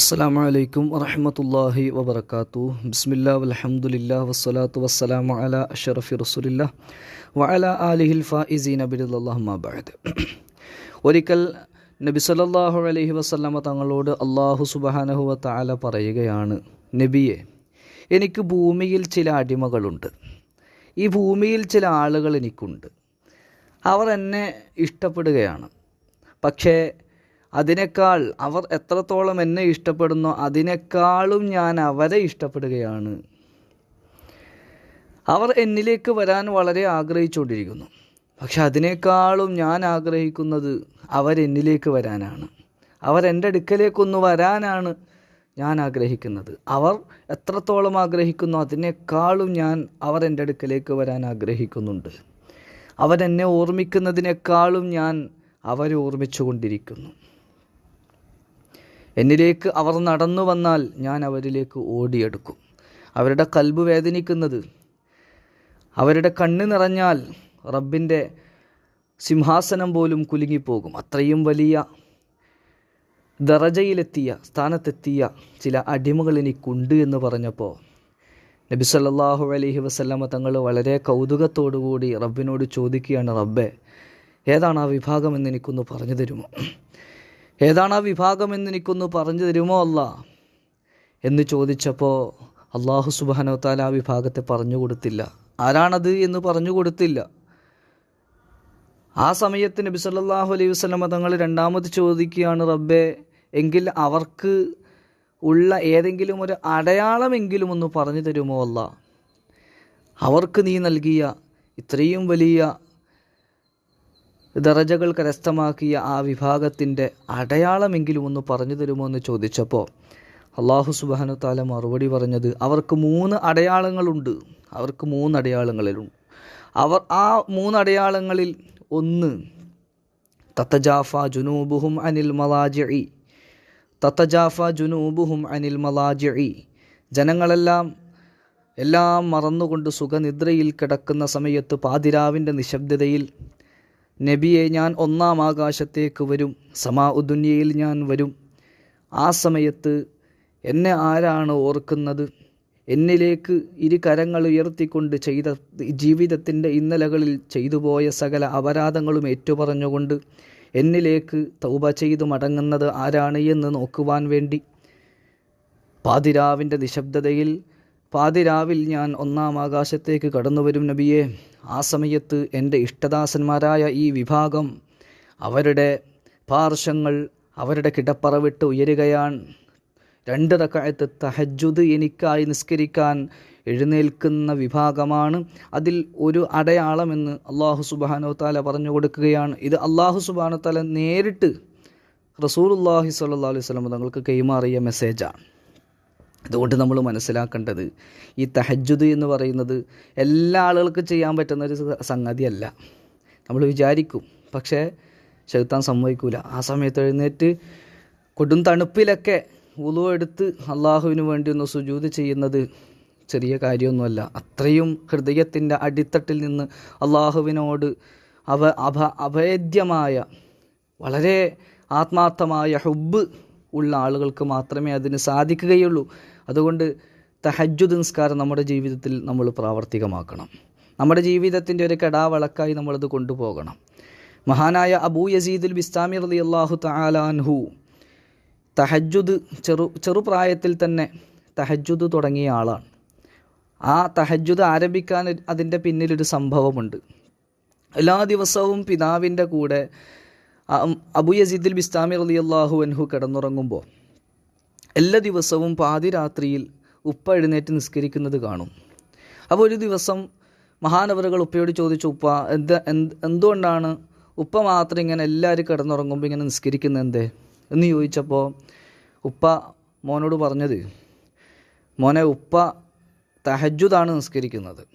അസ്സാം വലൈക്കും വറഹമത്തല്ലാഹി വബർക്കാത്തു ബിസ്മില്ല വലഹമുല്ല വസ്സലാത്തു വസ്സലാം അല അഷറഫി റസുലില്ല വഅല അലിഹിൽ ഫായിസീൻ അബിദുല്ലാഹുമാബാദ് ഒരിക്കൽ നബി സല്ലല്ലാഹു അലൈഹി വസല്ലമ തങ്ങളോട് അള്ളാഹു സുബാനഹുവ താല പറയുകയാണ് നബിയെ എനിക്ക് ഭൂമിയിൽ ചില അടിമകളുണ്ട്. ഈ ഭൂമിയിൽ ചില ആളുകൾ എനിക്കുണ്ട്. അവർ എന്നെ ഇഷ്ടപ്പെടുകയാണ്. പക്ഷേ അതിനേക്കാൾ അവർ എത്രത്തോളം എന്നെ ഇഷ്ടപ്പെടുന്നോ അതിനേക്കാളും ഞാൻ അവരെ ഇഷ്ടപ്പെടുകയാണ്. അവർ എന്നിലേക്ക് വരാൻ വളരെ ആഗ്രഹിച്ചുകൊണ്ടിരിക്കുന്നു. പക്ഷെ അതിനേക്കാളും ഞാൻ ആഗ്രഹിക്കുന്നത് അവരെന്നിലേക്ക് വരാനാണ്. അവർ എന്റെ അടുക്കലേക്കൊന്ന് വരാനാണ് ഞാൻ ആഗ്രഹിക്കുന്നത്. അവർ എത്രത്തോളം ആഗ്രഹിക്കുന്നു അതിനേക്കാളും ഞാൻ അവർ എന്റെ അടുക്കലേക്ക് വരാൻ ആഗ്രഹിക്കുന്നുണ്ട്. അവരെന്നെ ഓർമ്മിക്കുന്നതിനേക്കാളും ഞാൻ അവരെ ഓർമ്മിച്ചു കൊണ്ടിരിക്കുന്നു എന്നിലേക്ക് അവർ നടന്നു വന്നാൽ ഞാൻ അവരിലേക്ക് ഓടിയെടുക്കും. അവരുടെ കൽബ് വേദനിക്കുന്നത് അവരുടെ കണ്ണ് നിറഞ്ഞാൽ റബ്ബിന്റെ സിംഹാസനം പോലും കുലുങ്ങിപ്പോകും. അത്രയും വലിയ ദറജയിലെത്തിയ സ്ഥാനത്തെത്തിയ ചില അടിമകൾ എനിക്കുണ്ട് എന്ന് പറഞ്ഞപ്പോൾ നബി സല്ലാഹു അലഹി വസല്ലമ തങ്ങൾ വളരെ കൗതുകത്തോടുകൂടി റബ്ബിനോട് ചോദിക്കുകയാണ് റബ്ബെ ഏതാണ് ആ വിഭാഗം എന്ന് എനിക്കൊന്ന് പറഞ്ഞു തരുമോ? ഏതാണ് ആ വിഭാഗം എന്ന് എനിക്കൊന്ന് പറഞ്ഞു തരുമോ അല്ല? എന്ന് ചോദിച്ചപ്പോൾ അള്ളാഹു സുബാനോ താല ആ വിഭാഗത്തെ പറഞ്ഞു കൊടുത്തില്ല. ആരാണത് എന്ന് പറഞ്ഞു കൊടുത്തില്ല. ആ സമയത്ത് നബി സല്ലല്ലാഹു അലൈഹി വസ്ലം തങ്ങൾ രണ്ടാമത് ചോദിക്കുകയാണ് റബ്ബെ എങ്കിൽ അവർക്ക് ഉള്ള ഏതെങ്കിലും ഒരു അടയാളമെങ്കിലും ഒന്ന് പറഞ്ഞു തരുമോ അല്ല? അവർക്ക് നീ നൽകിയ ഇത്രയും വലിയ ദറജകൾ കരസ്ഥമാക്കിയ ആ വിഭാഗത്തിന്റെ അടയാളമെങ്കിലും ഒന്ന് പറഞ്ഞു തരുമോ എന്ന് ചോദിച്ചപ്പോൾ അള്ളാഹു സുബാനു താല മറുപടി പറഞ്ഞത് അവർക്ക് മൂന്ന് അടയാളങ്ങളുണ്ട്. അവർക്ക് മൂന്ന് അടയാളങ്ങളിലുണ്ട്. അവർ ആ മൂന്ന് അടയാളങ്ങളിൽ ഒന്ന് തത്തജാഫ ജുനൂബുഹും അനിൽ മലാജി തത്തജാഫ ജുനൂബുഹും അനിൽ മലാജി ജനങ്ങളെല്ലാം എല്ലാം മറന്നുകൊണ്ട് സുഖനിദ്രയിൽ കിടക്കുന്ന സമയത്ത് പാതിരാവിന്റെ നിശബ്ദതയിൽ നബിയെ ഞാൻ ഒന്നാം ആകാശത്തേക്ക് വരും സമാ ഉദുന്യയിൽ ഞാൻ വരും. ആ സമയത്ത് എന്നെ ആരാണ് ഓർക്കുന്നത്? എന്നിലേക്ക് ഇരു കരങ്ങൾ ഉയർത്തിക്കൊണ്ട് ചെയ്ത ജീവിതത്തിന്റെ ഇന്നലകളിൽ ചെയ്തുപോയ സകല അപരാധങ്ങളും ഏറ്റുപറഞ്ഞുകൊണ്ട് എന്നിലേക്ക് തൗബ ചെയ്തു മടങ്ങുന്നത് ആരാണ് എന്ന് നോക്കുവാൻ വേണ്ടി. പാതിരാവിന്റെ നിശബ്ദതയിൽ പാതിരാവിൽ ഞാൻ ഒന്നാം ആകാശത്തേക്ക് കടന്നുവരും നബിയെ. ആ സമയത്ത് എന്റെ ഇഷ്ടദാസന്മാരായ ഈ വിഭാഗം അവരുടെ പാർശ്വങ്ങൾ അവരുടെ കിടപ്പറ വിട്ട് ഉയരുകയാണ്. രണ്ട് റക്കായത്ത് തഹജുദ് എനിക്കായി നിസ്കരിക്കാൻ എഴുന്നേൽക്കുന്ന വിഭാഗമാണ്. അതിൽ ഒരു അടയാളമെന്ന് അള്ളാഹു സുബാനോ താല പറഞ്ഞു കൊടുക്കുകയാണ്. ഇത് അള്ളാഹു സുബാനോ താല നേരിട്ട് റസൂലുല്ലാഹി സ്വല്ലാ അലൈഹി സ്വലം തങ്ങൾക്ക് കൈമാറിയ മെസ്സേജാണ്. അതുകൊണ്ട് നമ്മൾ മനസ്സിലാക്കേണ്ടത് ഈ തഹജുദ് എന്ന് പറയുന്നത് എല്ലാ ആളുകൾക്കും ചെയ്യാൻ പറ്റുന്ന ഒരു സംഗതിയല്ല. നമ്മൾ വിചാരിക്കും. പക്ഷേ ചെലുത്താൻ സമ്മതിക്കൂല. ആ സമയത്ത് എഴുന്നേറ്റ് കൊടും തണുപ്പിലൊക്കെ ഉളു എടുത്ത് അള്ളാഹുവിന് വേണ്ടി ഒന്ന് സുജൂത് ചെയ്യുന്നത് ചെറിയ കാര്യമൊന്നുമല്ല. അത്രയും ഹൃദയത്തിന്റെ അടിത്തട്ടിൽ നിന്ന് അള്ളാഹുവിനോട് അവ അഭ അഭേദ്യമായ വളരെ ആത്മാർത്ഥമായ ഹുബ് ഉള്ള ആളുകൾക്ക് മാത്രമേ അതിന് സാധിക്കുകയുള്ളൂ. അതുകൊണ്ട് തഹജ്ജുദ് നിസ്കാരം നമ്മുടെ ജീവിതത്തിൽ നമ്മൾ പ്രാവർത്തികമാക്കണം. നമ്മുടെ ജീവിതത്തിന്റെ ഒരു കടാവളക്കായി നമ്മളത് കൊണ്ടുപോകണം. മഹാനായ അബൂ യസീദുൽ ബിസ്താമി റലി അള്ളാഹു തലാൻഹു തഹജ്ജുദ് ചെറു ചെറുപ്രായത്തിൽ തന്നെ തഹജ്ജുദ് തുടങ്ങിയ ആളാണ്. ആ തഹജ്ജുദ് ആരംഭിക്കാൻ അതിന്റെ പിന്നിലൊരു സംഭവമുണ്ട്. എല്ലാ ദിവസവും പിതാവിന്റെ കൂടെ അബു യസീദുൽ ബിസ്താമി റലി അള്ളാഹു അൻഹു കിടന്നുറങ്ങുമ്പോൾ എല്ലാ ദിവസവും പാതിരാത്രിയിൽ ഉപ്പ എഴുന്നേറ്റ് നിസ്കരിക്കുന്നത് കാണും. അപ്പോൾ ഒരു ദിവസം മഹാനവറുകൾ ഉപ്പയോട് ചോദിച്ചു ഉപ്പ എന്ത് എന്തുകൊണ്ടാണ് ഉപ്പ മാത്രം ഇങ്ങനെ എല്ലാവരും കിടന്നുറങ്ങുമ്പോൾ ഇങ്ങനെ നിസ്കരിക്കുന്നത് എന്തേ? എന്ന് ചോദിച്ചപ്പോൾ ഉപ്പ മോനോട് പറഞ്ഞത് മോനെ ഉപ്പ തഹജുദാണ് നിസ്കരിക്കുന്നത്.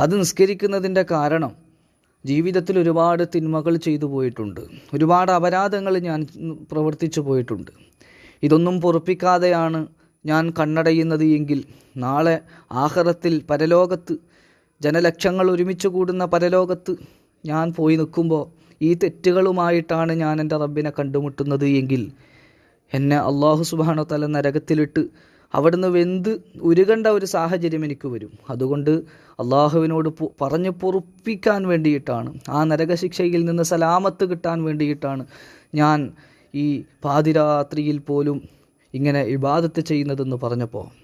അത് നിസ്കരിക്കുന്നതിന്റെ കാരണം ജീവിതത്തിൽ ഒരുപാട് തിന്മകൾ ചെയ്തു പോയിട്ടുണ്ട്. ഒരുപാട് അപരാധങ്ങൾ ഞാൻ പ്രവർത്തിച്ചു പോയിട്ടുണ്ട്. ഇതൊന്നും പൊറുപ്പിക്കാതെയാണ് ഞാൻ കണ്ണടയുന്നത് എങ്കിൽ നാളെ ആഹ്റത്തിൽ പരലോകത്ത് ജനലക്ഷങ്ങൾ ഒരുമിച്ച് കൂടുന്ന പരലോകത്ത് ഞാൻ പോയി നിൽക്കുമ്പോൾ ഈ തെറ്റുകളുമായിട്ടാണ് ഞാൻ എന്റെ റബ്ബിനെ കണ്ടുമുട്ടുന്നത് എങ്കിൽ എന്നെ അള്ളാഹു സുബാനോ തല നരകത്തിലിട്ട് അവിടുന്ന് വെന്ത് ഉരുകേണ്ട ഒരു സാഹചര്യം എനിക്ക് വരും. അതുകൊണ്ട് അള്ളാഹുവിനോട് പറഞ്ഞു പൊറുപ്പിക്കാൻ വേണ്ടിയിട്ടാണ് ആ നരകശിക്ഷയിൽ നിന്ന് സലാമത്ത് കിട്ടാൻ വേണ്ടിയിട്ടാണ് ഞാൻ ഈ പാതിരാത്രിയിൽ പോലും ഇങ്ങനെ ഇബാദത്ത് ചെയ്യുന്നതെന്ന് പറഞ്ഞപ്പോൾ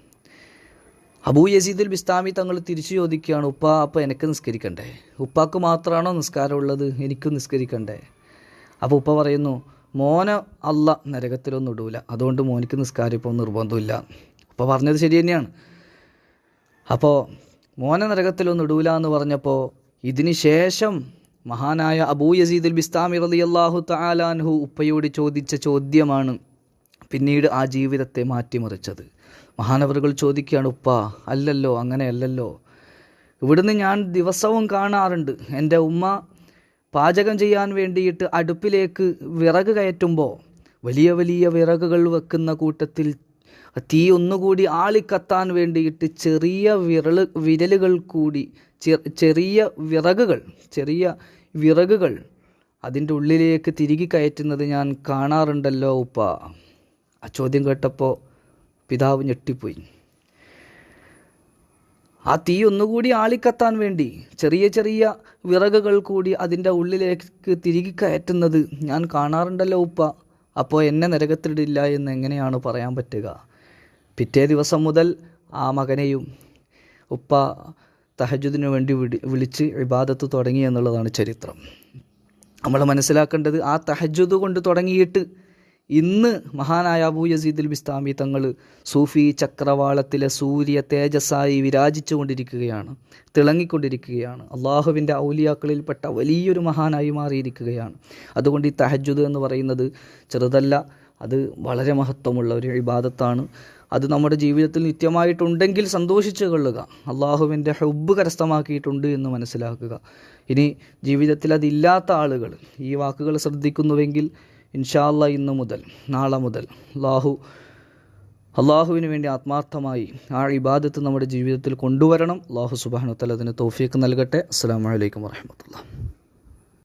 അബൂ യസീദുൽ ബിസ്താമി തങ്ങൾ തിരിച്ചു ചോദിക്കുകയാണ് ഉപ്പ അപ്പം എനിക്ക് നിസ്കരിക്കണ്ടേ? ഉപ്പാക്ക് മാത്രമാണോ നിസ്കാരമുള്ളത്? എനിക്കും നിസ്കരിക്കണ്ടേ? അപ്പോൾ ഉപ്പ പറയുന്നു മോനെ അല്ല നരകത്തിലൊന്നും ഇടൂല. അതുകൊണ്ട് മോനിക്ക് നിസ്കാരം ഇപ്പോൾ നിർബന്ധമില്ല. ഉപ്പ പറഞ്ഞത് ശരി തന്നെയാണ്. അപ്പോൾ മോനെ നരകത്തിലൊന്നും ഇടൂല എന്ന് പറഞ്ഞപ്പോൾ ഇതിന് ശേഷം മഹാനായ അബൂ യസീദുൽ ബിസ്താമി അള്ളാഹു തലാൻഹു ഉപ്പയോട് ചോദിച്ച ചോദ്യമാണ് പിന്നീട് ആ ജീവിതത്തെ മാറ്റിമറിച്ചത്. മഹാനവറുകൾ ചോദിക്കുകയാണ് ഉപ്പ അല്ലല്ലോ അങ്ങനെയല്ലല്ലോ. ഇവിടുന്ന് ഞാൻ ദിവസവും കാണാറുണ്ട്. എന്റെ ഉമ്മ പാചകം ചെയ്യാൻ വേണ്ടിയിട്ട് അടുപ്പിലേക്ക് വിറക് കയറ്റുമ്പോൾ വലിയ വലിയ വിറകുകൾ വെക്കുന്ന കൂട്ടത്തിൽ തീ ഒന്നുകൂടി ആളിക്കത്താൻ വേണ്ടിയിട്ട് ചെറിയ വിരൾ വിരലുകൾ കൂടി ചെറിയ വിറകുകൾ ചെറിയ വിറകുകൾ അതിന്റെ ഉള്ളിലേക്ക് തിരികെ കയറ്റുന്നത് ഞാൻ കാണാറുണ്ടല്ലോ ഉപ്പ. ആ ചോദ്യം കേട്ടപ്പോൾ പിതാവ് ഞെട്ടിപ്പോയി. ആ തീ ഒന്നുകൂടി ആളിക്കത്താൻ വേണ്ടി ചെറിയ ചെറിയ വിറകുകൾ കൂടി അതിന്റെ ഉള്ളിലേക്ക് തിരികെ കയറ്റുന്നത് ഞാൻ കാണാറുണ്ടല്ലോ ഉപ്പ. അപ്പോൾ എന്നെ നരകത്തിലിടില്ല എന്ന് എങ്ങനെയാണ് പറയാൻ പറ്റുക? പിറ്റേ ദിവസം മുതൽ ആ മകനെയും ഉപ്പ തഹജുദിനു വേണ്ടി വിളിച്ച് ഇബാദത്ത് തുടങ്ങി എന്നുള്ളതാണ് ചരിത്രം. നമ്മൾ മനസ്സിലാക്കേണ്ടത് ആ തഹജുദ് കൊണ്ട് തുടങ്ങിയിട്ട് ഇന്ന് മഹാനായ അബൂ യസീദുൽ ബിസ്താമി തങ്ങൾ സൂഫി ചക്രവാളത്തിലെ സൂര്യ തേജസ്സായി വിരാജിച്ചു കൊണ്ടിരിക്കുകയാണ് തിളങ്ങിക്കൊണ്ടിരിക്കുകയാണ്. അള്ളാഹുവിന്റെ ഔലിയാക്കളിൽപ്പെട്ട വലിയൊരു മഹാനായി മാറിയിരിക്കുകയാണ്. അതുകൊണ്ട് ഈ തഹജുദ് എന്ന് പറയുന്നത് ചെറുതല്ല അത് വളരെ മഹത്വമുള്ള ഒരു ഇബാദത്താണ്. അത് നമ്മുടെ ജീവിതത്തിൽ നിത്യമായിട്ടുണ്ടെങ്കിൽ സന്തോഷിച്ചു കൊള്ളുക. അള്ളാഹുവിന്റെ ഹുബ് കരസ്ഥമാക്കിയിട്ടുണ്ട് എന്ന് മനസ്സിലാക്കുക. ഇനി ജീവിതത്തിൽ അതില്ലാത്ത ആളുകൾ ഈ വാക്കുകൾ ശ്രദ്ധിക്കുന്നുവെങ്കിൽ ഇൻഷാല്ല ഇന്ന് മുതൽ നാളെ മുതൽ അള്ളാഹു അള്ളാഹുവിന് വേണ്ടി ആത്മാർത്ഥമായി ആ ഇബാദത്ത് നമ്മുടെ ജീവിതത്തിൽ കൊണ്ടുവരണം. അള്ളാഹു സുബാനുത്തൽ അതിന് തൗഫീക്ക് നൽകട്ടെ. അസ്സാം വലൈക്കും വാഹമത്തുള്ള